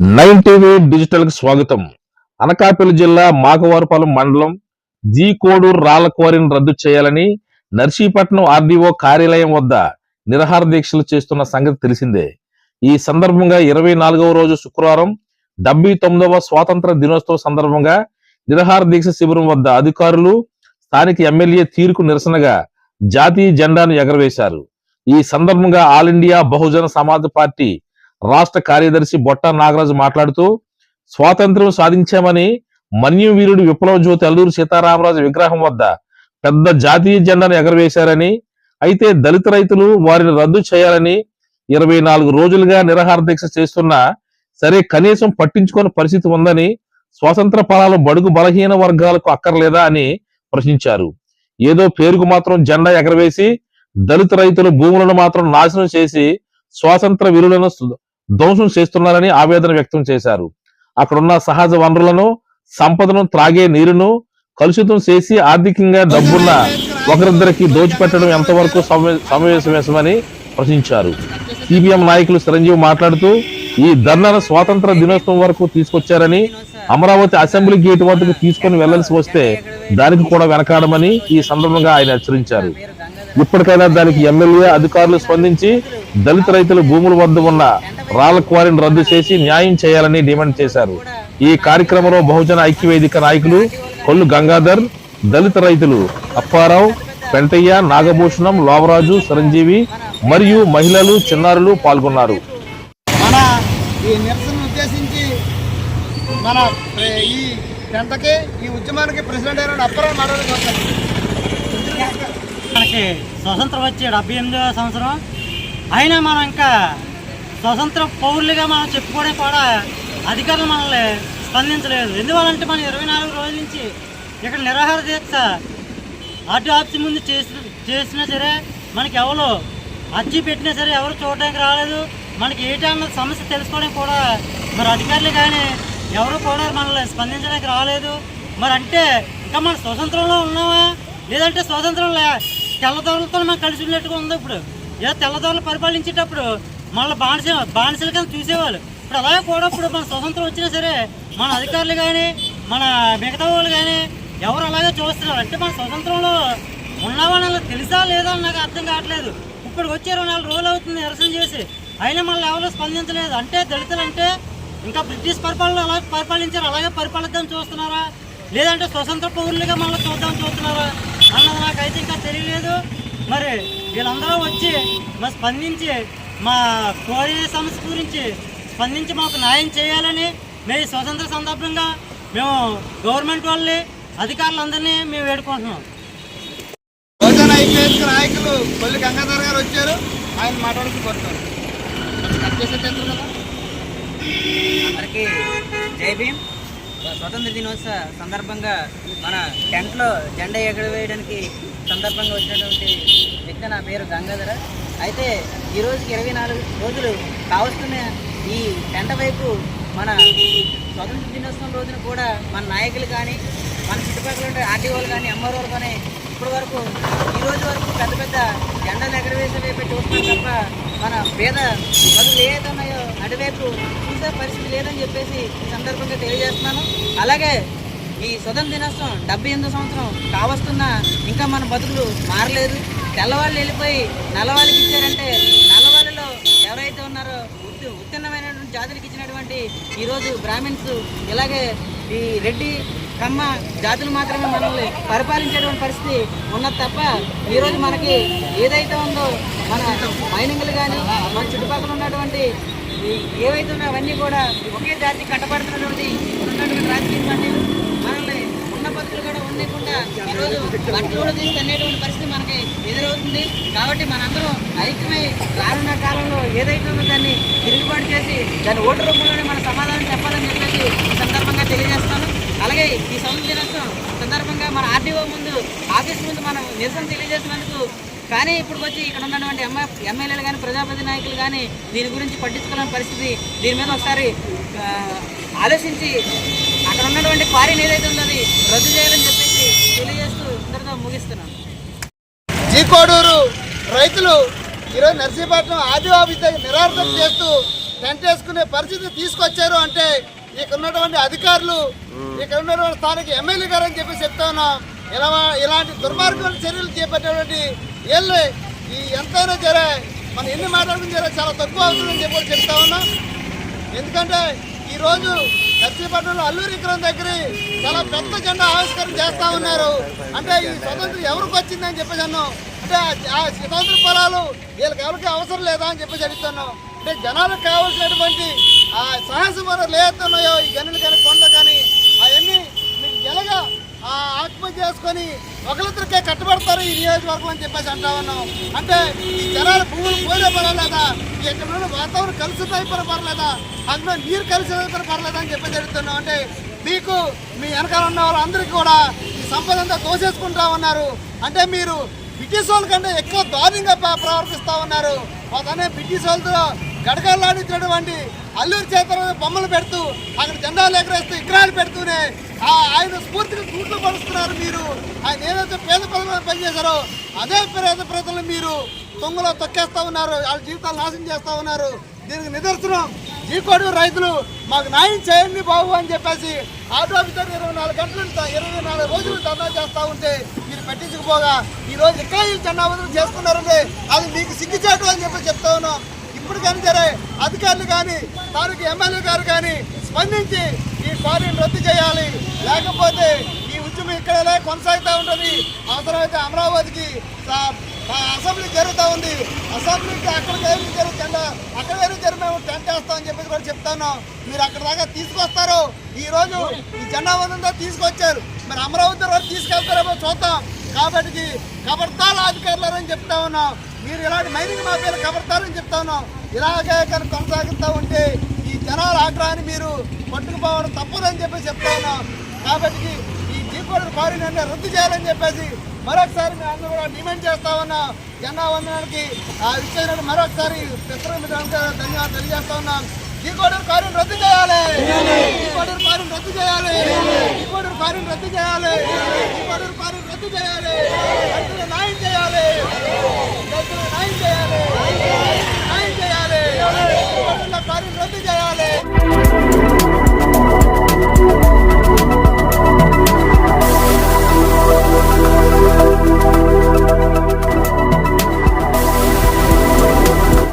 Nine TV డిజిటల్కి స్వాగతం. అనకాపల్లి జిల్లా మాకవారపాలెం మండలం జీ కోడూరు రాళ్ళ క్వారీని రద్దు చేయాలని నర్సీపట్నం ఆర్డీఓ కార్యాలయం వద్ద నిరహార దీక్షలు చేస్తున్న సంగతి తెలిసిందే. ఈ సందర్భంగా ఇరవై నాలుగవ రోజు శుక్రవారం డెబ్బై తొమ్మిదవ స్వాతంత్ర దినోత్సవ సందర్భంగా నిరహార దీక్ష శిబిరం వద్ద అధికారులు స్థానిక ఎమ్మెల్యే తీరుకు నిరసనగా జాతీయ జెండాను ఎగరవేశారు. ఈ సందర్భంగా all India Bahujan Samaj party రాష్ట్ర కార్యదర్శి బొట్ట నాగరాజు మాట్లాడుతూ స్వాతంత్ర్యం సాధించామని మన్యం వీరుడు విప్లవ జ్యోతి అల్లూరు సీతారామరాజు విగ్రహం వద్ద పెద్ద జాతీయ జెండాను ఎగరవేశారని అయితే దళిత రైతులు వారిని రద్దు చేయాలని ఇరవై నాలుగు రోజులుగా నిరహార దీక్ష చేస్తున్నా సరే కనీసం పట్టించుకోని పరిస్థితి ఉందని స్వాతంత్ర ఫలాలు బడుగు బలహీన వర్గాలకు అక్కర్లేదా అని ప్రశ్నించారు. ఏదో పేరుకు మాత్రం జెండా ఎగరవేసి దళిత రైతులు భూములను మాత్రం నాశనం చేసి స్వాతంత్ర విలువలను ధ్వంసం చేస్తున్నారని ఆవేదన వ్యక్తం చేశారు. అక్కడున్న సహజ వనరులను సంపదను త్రాగే నీరును కలుషితం చేసి ఆర్థికంగా డబ్బున్న ఒకరిద్దరికి దోచిపెట్టడం ఎంతవరకు సమావేశమేశమని ప్రశ్నించారు. సిపిఎం నాయకులు చిరంజీవి మాట్లాడుతూ ఈ ధర్నాను స్వాతంత్ర దినోత్సవం వరకు తీసుకొచ్చారని అమరావతి అసెంబ్లీ గేట్ వద్దకు తీసుకొని వెళ్ళాల్సి వస్తే దానికి కూడా వెనకాడమని ఈ సందర్భంగా ఆయన హెచ్చరించారు. ఇప్పటికైనా దానికి ఎమ్మెల్యే అధికారులు స్పందించి దళిత రైతుల భూముల వద్ద ఉన్న రాళ్ళ క్వారీని రద్దు చేసి న్యాయం చేయాలని డిమాండ్ చేశారు. ఈ కార్యక్రమంలో బహుజన ఐక్యవేదిక నాయకులు కొల్లు గంగాధర్ దళిత రైతులు అప్పారావు పెంటయ్య నాగభూషణం లోవరాజు చిరంజీవి మరియు మహిళలు చిన్నారులు పాల్గొన్నారు. మన ఈ నిరసన ఉద్దేశించి మన ఈ ఈ ఉద్యమానికి ప్రెసిడెంట్ అయిన అప్పారావు మాట్లాడుతున్నారు. మనకి స్వతంత్రం వచ్చి డెబ్బై ఎనిమిదవ సంవత్సరం. అయినా మనం ఇంకా స్వతంత్ర పౌరులుగా మనం చెప్పుకోవడం కూడా అధికారులు మనల్ని స్పందించలేదు. ఎందువల్లంటే మనం ఇరవై నాలుగు రోజుల నుంచి ఇక్కడ నిరాహార దీక్ష ఆర్టీ ఆఫీస్ ముందు చేసిన చేసినా సరే మనకి ఎవరు అర్జీ పెట్టినా సరే ఎవరు చూడడానికి రాలేదు. మనకి ఏంటన్నది సమస్య తెలుసుకోవడానికి కూడా మరి అధికారులు కానీ ఎవరు కూడా మనల్ని స్పందించడానికి రాలేదు. మరి అంటే ఇంకా మన స్వతంత్రంలో ఉన్నామా? లేదంటే స్వాతంత్రం లే తెల్లదొరలతో మనం కలిసి ఉన్నట్టుగా ఉంది ఇప్పుడు. ఏదో తెల్లదొరలు పరిపాలించేటప్పుడు మళ్ళీ బానిస బానిసలు కింద చూసేవాళ్ళు. ఇప్పుడు అలాగే కూడా ఇప్పుడు మన స్వతంత్రం వచ్చినా సరే మన అధికారులు కానీ మన మిగతా వాళ్ళు కానీ ఎవరు అలాగే చూస్తున్నారు. అంటే మన స్వతంత్రంలో ఉన్నామని తెలుసా లేదా అని నాకు అర్థం కావట్లేదు. ఇప్పుడు వచ్చి రెండు నాలుగు రోజులు అవుతుంది నిరసన చేసి. అయినా మళ్ళీ ఎవరు స్పందించలేదు. అంటే దళితులు అంటే ఇంకా బ్రిటిష్ పరిపాలన అలాగే పరిపాలించారు. అలాగే పరిపాలిద్దాం చూస్తున్నారా? లేదంటే స్వతంత్ర పౌరులుగా మళ్ళీ చూద్దాం చూస్తున్నారా? అన్నది నాకైతే ఇంకా తెలియలేదు. మరి వీళ్ళందరూ వచ్చి మరి స్పందించి మా కోరి సమస్య గురించి స్పందించి మాకు న్యాయం చేయాలని మేము స్వతంత్ర సందర్భంగా మేము గవర్నమెంట్ వాళ్ళని అధికారులందరినీ మేము వేడుకుంటున్నాం. బహుజన ఐక్యవేదిక నాయకులు కొల్లి గంగాధర్ గారు వచ్చారు. ఆయన మాట్లాడుతూ కోరుతారు అందరికీ జై భీమ్. స్వతంత్ర దినోత్సవ సందర్భంగా మన టెంట్లో జెండా ఎగరవేయడానికి సందర్భంగా వచ్చినటువంటి వ్యక్తి నా పేరు గంగాధర. అయితే ఈరోజుకి ఇరవై నాలుగు రోజులు కావస్తున్న ఈ టెంట వైపు మన స్వతంత్ర దినోత్సవం రోజున కూడా మన నాయకులు కానీ మన చుట్టుపక్కల ఉండే ఆర్టీఓలు కానీ ఎంఆర్ఓలు కానీ ఇప్పటి వరకు ఈ రోజు వరకు పెద్ద పెద్ద జెండాలు ఎగరవేసే వైపు చూస్తున్నాం తప్ప మన పేద బదులు ఏదైతే ఉన్నాయో అటువైపు చూసే పరిస్థితి లేదని చెప్పేసి ఈ సందర్భంగా తెలియజేస్తున్నాను. అలాగే ఈ స్వతంత్ర దినోత్సవం డెబ్బై ఎనిమిది సంవత్సరం కావస్తున్న ఇంకా మన బతుకులు మారలేదు. తెల్లవాళ్ళు వెళ్ళిపోయి నల్లవాళ్ళకి ఇచ్చారంటే నల్లవాళ్ళలో ఎవరైతే ఉన్నారో ఉత్తి ఉత్తీర్ణమైనటువంటి జాతులకు ఇచ్చినటువంటి ఈరోజు బ్రాహ్మిన్స్ ఇలాగే ఈ రెడ్డి కమ్మ జాతులు మాత్రమే మనల్ని పరిపాలించేటువంటి పరిస్థితి ఉన్నది తప్ప ఈరోజు మనకి ఏదైతే ఉందో మన మైనింగ్లు కానీ మన చుట్టుపక్కల ఉన్నటువంటి ఏవైతే ఉన్నాయో అవన్నీ కూడా ఒకే జాతి కట్టబడుతున్నటువంటి ఉన్నటువంటి రాజకీయ పార్టీలు మనల్ని ఉన్న పద్ధతులు కూడా ఉండకుండా ఈరోజు బట్టలు కూడా తీసి అనేటువంటి పరిస్థితి మనకి ఎదురవుతుంది. కాబట్టి మనందరం ఐక్యమై రానున్న కాలంలో ఏదైతే ఉందో దాన్ని తిరుగుబాటు చేసి దాని ఓటు రూపంలోనే మన సమాధానం చెప్పాలని చెప్పేసి సందర్భంగా తెలియజేస్తాను. అలాగే ఈ స్వతంత్ర దినోత్సవం సందర్భంగా మన ఆర్డీఓ ముందు ఆఫీస్ ముందు మనం నిరసన తెలియజేసినందుకు కానీ ఇప్పుడు వచ్చి ఇక్కడ ఉన్నటువంటి ఎంఐ ఎమ్మెల్యేలు కానీ ప్రజాప్రతి నాయకులు కానీ దీని గురించి పట్టించుకోలేని పరిస్థితి దీని మీద ఒకసారి ఆలోచించి అక్కడ ఉన్నటువంటి క్వారీని ఏదైతే ఉందో అది రద్దు చేయాలని చెప్పేసి తెలియజేస్తూ ఇంతటితో ముగిస్తున్నాను. జీకోడూరు రైతులు ఈరోజు నర్సీపట్నం ఆదివాబీ నిరార్థం చేస్తూ టెంట్ వేసుకునే పరిస్థితి తీసుకొచ్చారు అంటే ఇక్కడ ఉన్నటువంటి అధికారులు ఇక్కడ ఉన్నటువంటి స్థానిక ఎమ్మెల్యే గారు అని చెప్పి చెప్తా ఉన్నాం. ఇలా ఇలాంటి దుర్మార్గమైన చర్యలు చేపట్టేటువంటి వీళ్ళు ఈ ఎంతైనా జరే మనం ఎన్ని మాట్లాడుకుని జరే చాలా తక్కువ అవుతుందని చెప్పి చెప్తా ఉన్నాం. ఎందుకంటే ఈ రోజు నర్సీపట్నంలో అల్లూరి విక్రమ్ దగ్గర చాలా పెద్ద జెండా ఆవిష్కరణ చేస్తా ఉన్నారు. అంటే ఈ స్వతంత్రం ఎవరికి వచ్చిందని చెప్పేసి అన్నాం. అంటే ఆ- స్వతంత్ర ఫలాలు వీళ్ళకి ఎవరికి అవసరం లేదా అని చెప్పేసి అడుగుతున్నాం. అంటే జనాలకు కావాల్సినటువంటి సాహసం లేతున్నాయో ఈ గనులు కానీ కొండ కానీ అవన్నీ మీరు ఎలాగా ఆ చేసుకొని ఒకరిద్దరికే కట్టుబడతారు ఈ నియోజకవర్గం అని చెప్పేసి అంటా ఉన్నాం. అంటే ఈ జనాల భూములు పోలే పర్వాలేదా? ఇక్కడ ఉన్న వాతావరణం కలుషితం అయిపోయిన పర్లేదా అందులో నీరు కలుషితం అయిపోయిన పర్లేదా అని చెప్పేసి అడుగుతున్నాం. అంటే మీకు మీ వెనకాల ఉన్న వాళ్ళందరికీ కూడా ఈ సంపద అంతా దోసేసుకుంటా ఉన్నారు. అంటే మీరు బ్రిటిష్ వాళ్ళ కంటే ఎక్కువ దారుణంగా ప్రవర్తిస్తూ ఉన్నారు. అతనే బ్రిటిష్ వాళ్ళతో గడగలాడించినటువంటి అల్లూరి చేత బొమ్మలు పెడుతూ అక్కడ జెండాలు ఎగరేస్తూ విగ్రహాలు పెడుతూనే ఆ ఆయన స్ఫూర్తిని చూట్లు పరుస్తున్నారు మీరు. ఆయన ఏదైతే పేద ప్రజలను పనిచేశారో అదే పేద ప్రజలు మీరు తొంగలో తొక్కేస్తా ఉన్నారు. వాళ్ళ జీవితాలు నాశనం చేస్తా ఉన్నారు. దీనికి నిదర్శనం ఈ కొడుకు రైతులు మాకు న్యాయం చేయండి బాబు అని చెప్పేసి ఆటో ఆఫీసర్ ఇరవై నాలుగు గంటలు ఇరవై నాలుగు రోజులు ధర్నా చేస్తూ ఉంటే మీరు పెట్టించుకుపోగా ఈ రోజు ఇక్కడ ఈ జెండావదనం చేసుకున్నారంటే అది మీకు సిగ్గుచేటు అని చెప్పి చెప్తా ఉన్నాం. ఇప్పుడు కానీ సరే అధికారులు కానీ స్థానిక ఎమ్మెల్యే గారు కానీ స్పందించి ఈ క్వారీని రద్దు చేయాలి. లేకపోతే ఈ ఉద్యమం ఇక్కడే కొనసాగుతూ ఉంటుంది. అవసరమైతే అమరావతికి ఆ అసెంబ్లీ జరుగుతూ ఉంది. అసెంబ్లీకి అక్కడ ఏమి జరుగుతుందా అక్కడ ఏమి జరిగి మేము టెంట్ వేస్తామని చెప్పేసి కూడా చెప్తాను మీరు అక్కడ దాకా తీసుకొస్తారు. ఈ రోజు ఈ జెండా వందంతా తీసుకొచ్చారు. మరి అమరావతి రోజు తీసుకెళ్తారేమో చూద్దాం. కాబట్టి కబర్తాల అధికారులని చెప్తా ఉన్నాం. మీరు ఇలాంటి మైనింగ్ మాఫియాలు కబర్తారని చెప్తా ఉన్నాం. ఇలాగే కనుక కొనసాగుతూ ఉంటే ఈ జనాల ఆగ్రహాన్ని మీరు పట్టుకుపోవడం తప్పదని చెప్పి చెప్తా ఉన్నాం. కాబట్టి ఈ జీకోడు కారిని రద్దు చేయాలని చెప్పేసి మరొకసారి మేము అందరూ కూడా డిమాండ్ చేస్తా ఉన్నాం. జెండా వందనానికి ఆ ఇచ్చేసిన మరొకసారి ధన్యవాదాలు తెలియజేస్తా ఉన్నాం. జీకోడర్ కారిని రద్దు చేయాలి. జీకోడర్ కారిని రద్దు చేయాలి. జీకోడర్ కారిని రద్దు చేయాలి. జీకోడర్ కారిని రద్దు చేయాలి. రైతులు న్యాయం చేయాలి. రైతులు న్యాయం చేయాలి.